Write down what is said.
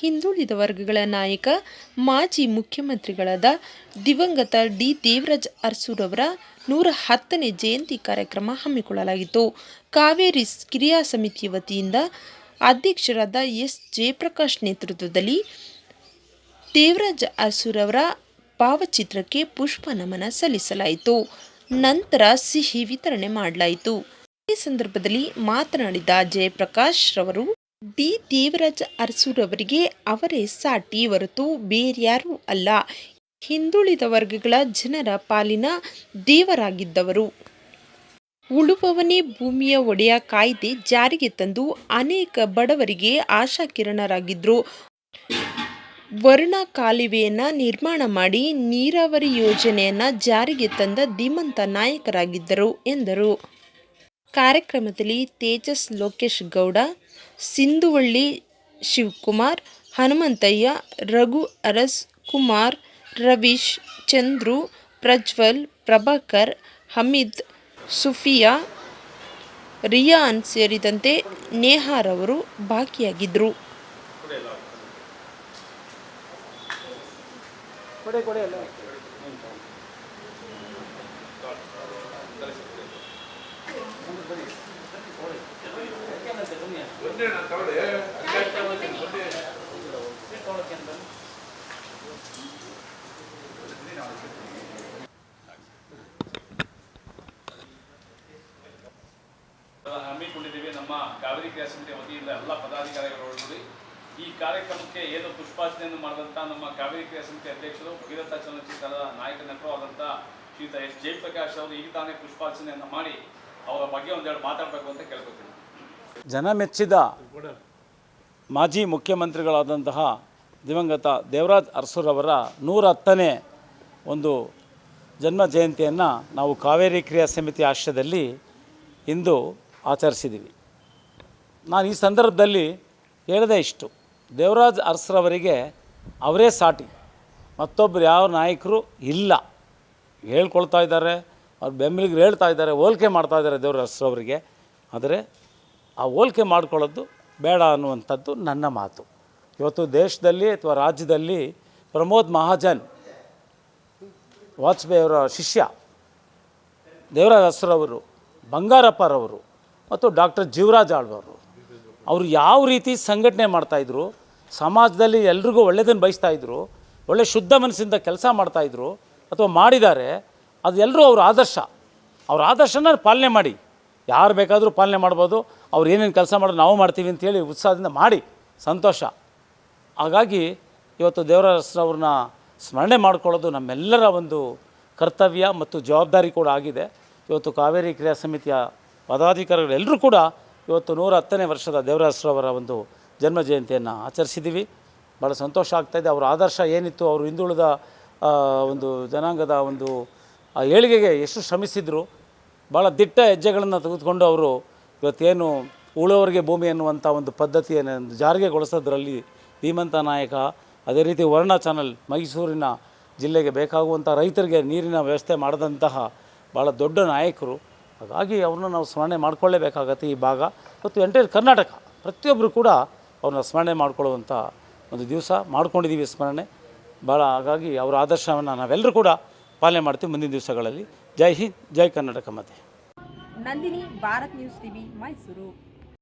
ಹಿಂದುಳಿದ ವರ್ಗಗಳ ನಾಯಕ, ಮಾಜಿ ಮುಖ್ಯಮಂತ್ರಿಗಳಾದ ದಿವಂಗತ ಡಿ. ದೇವರಾಜ್ ಅರಸುರವರ ನೂರ ಹತ್ತನೇ ಜಯಂತಿ ಕಾರ್ಯಕ್ರಮ ಹಮ್ಮಿಕೊಳ್ಳಲಾಗಿತ್ತು. ಕಾವೇರಿ ಕ್ರಿಯಾ ಸಮಿತಿ ವತಿಯಿಂದ ಅಧ್ಯಕ್ಷರಾದ ಎಸ್. ಜಯಪ್ರಕಾಶ್ ನೇತೃತ್ವದಲ್ಲಿ ದೇವರಾಜ್ ಅರಸುರವರ ಭಾವಚಿತ್ರಕ್ಕೆ ಪುಷ್ಪ ನಮನ ಸಲ್ಲಿಸಲಾಯಿತು. ನಂತರ ಸಿಹಿ ವಿತರಣೆ ಮಾಡಲಾಯಿತು. ಈ ಸಂದರ್ಭದಲ್ಲಿ ಮಾತನಾಡಿದ ಜಯಪ್ರಕಾಶ್ ರವರು ಡಿ. ದೇವರಾಜ ಅರಸುರವರಿಗೆ ಅವರೇ ಸಾಟಿ ಹೊರತು ಬೇರ್ಯಾರೂ ಅಲ್ಲ. ಹಿಂದುಳಿದ ವರ್ಗಗಳ ಜನರ ಪಾಲಿನ ದೇವರಾಗಿದ್ದವರು. ಉಳುವವನೇ ಭೂಮಿಯ ಒಡೆಯ ಕಾಯ್ದೆ ಜಾರಿಗೆ ತಂದು ಅನೇಕ ಬಡವರಿಗೆ ಆಶಾಕಿರಣರಾಗಿದ್ದರು ವರ್ಣ ಕಾಲುವೆಯನ್ನು ನಿರ್ಮಾಣ ಮಾಡಿ ನೀರಾವರಿ ಯೋಜನೆಯನ್ನು ಜಾರಿಗೆ ತಂದ ಧೀಮಂತ ನಾಯಕರಾಗಿದ್ದರು ಎಂದರು. ಕಾರ್ಯಕ್ರಮದಲ್ಲಿ ತೇಜಸ್ ಲೋಕೇಶ್ ಗೌಡ ಸಿಂಧುವಳ್ಳಿ ಶಿವಕುಮಾರ್, ಹನುಮಂತಯ್ಯ, ರಘು ಅರಸ್ ಕುಮಾರ್ ರವೀಶ್, ಚಂದ್ರು, ಪ್ರಜ್ವಲ್, ಪ್ರಭಾಕರ್, ಹಮೀದ್, ಸುಫಿಯಾ, ರಿಯಾನ್ ಸೇರಿದಂತೆ ನೇಹಾರವರು ಭಾಗಿಯಾಗಿದ್ದರು ಹಮ್ಮಿಕೊಂಡಿದ್ದೀವಿ ನಮ್ಮ ಕಾವೇರಿ ಕ್ರಿಯಾ ಸಮಿತಿ ವತಿಯಿಂದ ಎಲ್ಲ ಪದಾಧಿಕಾರಿಗಳು ಈ ಕಾರ್ಯಕ್ರಮಕ್ಕೆ ಏನು ಪುಷ್ಪಾರ್ಚನೆಯನ್ನು ಮಾಡಿದಂಥ ನಮ್ಮ ಕಾವೇರಿ ಕ್ರಿಯಾ ಸಮಿತಿ ಅಧ್ಯಕ್ಷರು ಭಗೀರಥ ಚಲನಚಿತ್ರದ ನಾಯಕ ನಟರು ಆದಂಥ ಶ್ರೀಯುತ ಎಸ್. ಜಯಪ್ರಕಾಶ್ ಅವರು, ಈಗ ತಾನೇ ಪುಷ್ಪಾರ್ಚನೆಯನ್ನು ಮಾಡಿ ಅವರ ಬಗ್ಗೆ ಒಂದೆರಡು ಮಾತಾಡಬೇಕು ಅಂತ ಕೇಳ್ಕೊತೀನಿ. ಜನ ಮೆಚ್ಚಿದ ಮಾಜಿ ಮುಖ್ಯಮಂತ್ರಿಗಳಾದಂತಹ ದಿವಂಗತ ದೇವರಾಜ್ ಅರಸುರವರ ನೂರ ಹತ್ತನೇ ಒಂದು ಜನ್ಮ ಜಯಂತಿಯನ್ನು ನಾವು ಕಾವೇರಿ ಕ್ರಿಯಾ ಸಮಿತಿ ಆಶ್ರಯದಲ್ಲಿ ಇಂದು ಆಚರಿಸಿದ್ದೀವಿ ನಾನು ಈ ಸಂದರ್ಭದಲ್ಲಿ ಹೇಳದೆ ಇಷ್ಟು. ದೇವರಾಜ್ ಅರಸರವರಿಗೆ ಅವರೇ ಸಾಟಿ. ಮತ್ತೊಬ್ಬರು ಯಾವ ನಾಯಕರು ಇಲ್ಲ. ಹೇಳ್ಕೊಳ್ತಾ ಇದ್ದಾರೆ, ಅವ್ರ ಬೆಂಬಲಿಗರು ಹೇಳ್ತಾ ಇದ್ದಾರೆ, ಹೋಲಿಕೆ ಮಾಡ್ತಾ ಇದ್ದಾರೆ ದೇವರ ಅರಸರವರಿಗೆ. ಆದರೆ ಆ ಹೋಲಿಕೆ ಮಾಡ್ಕೊಳ್ಳೋದು ಬೇಡ ಅನ್ನುವಂಥದ್ದು ನನ್ನ ಮಾತು. ಇವತ್ತು ದೇಶದಲ್ಲಿ ಅಥವಾ ರಾಜ್ಯದಲ್ಲಿ ಪ್ರಮೋದ್ ಮಹಾಜನ್ ವಾಜಪೇಯಿಯವರ ಶಿಷ್ಯ, ದೇವರಾಜ ಹಸ್ರವರು ಬಂಗಾರಪ್ಪರವರು ಮತ್ತು ಡಾಕ್ಟರ್ ಜೀವರಾಜ್ ಆಳ್ವರು ಅವರು ಯಾವ ರೀತಿ ಸಂಘಟನೆ ಮಾಡ್ತಾಯಿದ್ರು ಸಮಾಜದಲ್ಲಿ ಎಲ್ರಿಗೂ ಒಳ್ಳೆಯದನ್ನು ಬಯಸ್ತಾಯಿದ್ರು ಒಳ್ಳೆ ಶುದ್ಧ ಮನಸ್ಸಿಂದ ಕೆಲಸ ಮಾಡ್ತಾಯಿದ್ರು ಅಥವಾ ಮಾಡಿದ್ದಾರೆ, ಅದು ಎಲ್ಲರೂ ಅವ್ರ ಆದರ್ಶ. ಅವ್ರ ಆದರ್ಶನ ಪಾಲನೆ ಮಾಡಿ. ಯಾರು ಬೇಕಾದರೂ ಪಾಲನೆ ಮಾಡ್ಬೋದು, ಅವ್ರು ಏನೇನು ಕೆಲಸ ಮಾಡೋದು ನಾವು ಮಾಡ್ತೀವಿ ಅಂತೇಳಿ ಉತ್ಸಾಹದಿಂದ ಮಾಡಿ, ಸಂತೋಷ. ಹಾಗಾಗಿ ಇವತ್ತು ದೇವರಸ್ರವ್ರನ್ನ ಸ್ಮರಣೆ ಮಾಡ್ಕೊಳ್ಳೋದು ನಮ್ಮೆಲ್ಲರ ಒಂದು ಕರ್ತವ್ಯ ಮತ್ತು ಜವಾಬ್ದಾರಿ ಕೂಡ ಆಗಿದೆ. ಇವತ್ತು ಕಾವೇರಿ ಕ್ರಿಯಾ ಸಮಿತಿಯ ಪದಾಧಿಕಾರಿಗಳೆಲ್ಲರೂ ಕೂಡ ಇವತ್ತು ನೂರ ಹತ್ತನೇ ವರ್ಷದ ದೇವರಾಸ್ರವರ ಒಂದು ಜನ್ಮ ಜಯಂತಿಯನ್ನು ಆಚರಿಸಿದ್ದೀವಿ ಭಾಳ ಸಂತೋಷ ಆಗ್ತಾಯಿದೆ ಅವರ ಆದರ್ಶ ಏನಿತ್ತು, ಅವರು ಹಿಂದುಳಿದ ಒಂದು ಜನಾಂಗದ ಒಂದು ಏಳಿಗೆಗೆ ಎಷ್ಟು ಶ್ರಮಿಸಿದರು ಭಾಳ ದಿಟ್ಟ ಹೆಜ್ಜೆಗಳನ್ನು ತೆಗೆದುಕೊಂಡು ಅವರು ಇವತ್ತೇನು ಉಳುವವರಿಗೆ ಭೂಮಿ ಎನ್ನುವಂಥ ಒಂದು ಪದ್ಧತಿಯನ್ನು ಜಾರಿಗೆಗೊಳಿಸೋದ್ರಲ್ಲಿ ಧೀಮಂತ ನಾಯಕ, ಅದೇ ರೀತಿ ವರ್ಣ ಚಾನಲ್ ಮೈಸೂರಿನ ಜಿಲ್ಲೆಗೆ ಬೇಕಾಗುವಂಥ ರೈತರಿಗೆ ನೀರಿನ ವ್ಯವಸ್ಥೆ ಮಾಡಿದಂತಹ ಭಾಳ ದೊಡ್ಡ ನಾಯಕರು. ಹಾಗಾಗಿ ಅವ್ರನ್ನ ನಾವು ಸ್ಮರಣೆ ಮಾಡಿಕೊಳ್ಳೇಬೇಕಾಗತ್ತೆ ಈ ಭಾಗ. ಮತ್ತು ಎಂಟೈರ್ ಕರ್ನಾಟಕ ಪ್ರತಿಯೊಬ್ಬರು ಕೂಡ ಅವ್ರನ್ನ ಸ್ಮರಣೆ ಮಾಡಿಕೊಳ್ಳುವಂಥ ಒಂದು ದಿವಸ ಮಾಡ್ಕೊಂಡಿದ್ದೀವಿ ಸ್ಮರಣೆ. ಭಾಳ ಹಾಗಾಗಿ ಅವರ ಆದರ್ಶವನ್ನು ನಾವೆಲ್ಲರೂ ಕೂಡ ಪಾಲನೆ ಮಾಡ್ತೀವಿ ಮುಂದಿನ ದಿವಸಗಳಲ್ಲಿ. ಜೈ ಹಿಂದ್ ಜೈ ಕರ್ನಾಟಕ ಮತ್ತೆ ನಂದಿನಿ ಭಾರತ್ ನ್ಯೂಸ್ ಟಿವಿ ಮೈಸೂರು.